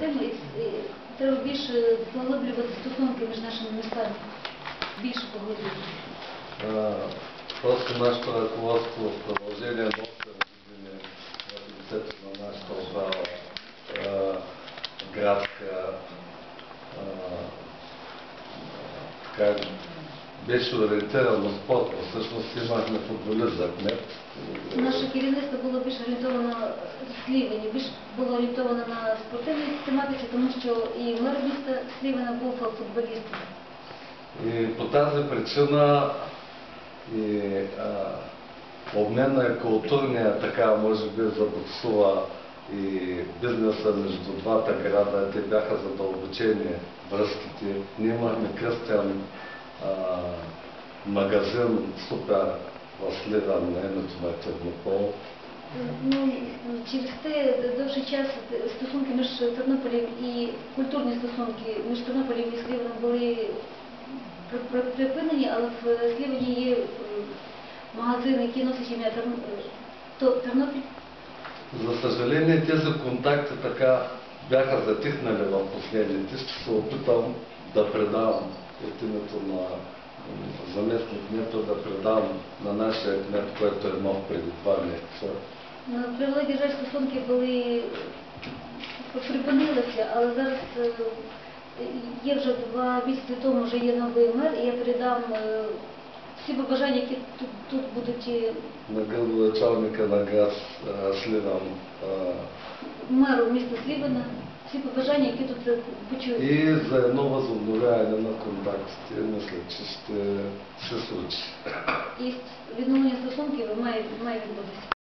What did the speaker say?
тему, і і треба більше поглиблювати стосунки між нашими містами. Більше поглиблювати. Просто нашето ръководство в продължение на 8 години лицето на нашата управа градска така, беше ориентирано спортно. Всъщност имахме футболист за кмет. Керівництво було більш орієнтовано Слівені, більш було орієнтовано на спортивній тематиці, тому що і мер міста Слівена був футболістом. По тази причина и а, обмена е културния така, може би, забуксува и бизнеса между двата града. Те бяха задълбочени връзките. Ние имахме кръстен а, магазин супер в Сливан на името на Тернопол. Ну, через те довший час стосунки між Тернополем і культурні стосунки між Тернополем і Слівеном були при- при- припинені, але в Слівені є е, магазин, який носить ім'я е, Тернопіль. За съжаление, тези контакти така бяха затихнали в последните. Ще се опитам да предам от името на заместник кмета, да предам на нашия кмет, който е нов преди два месеца. На превеликий жаль, стосунки були припинилися, але зараз е, є вже два місяці тому вже є новий мер, і я передам е, всі побажання, які тут, тут будуть Начальника на газ Сліван. меру міста Слівана, всі побажання, які тут почують. І заодно ну, возобновляємо на контакт мислячись, чисто сесуч. І відновлення стосунків має, має відбутися.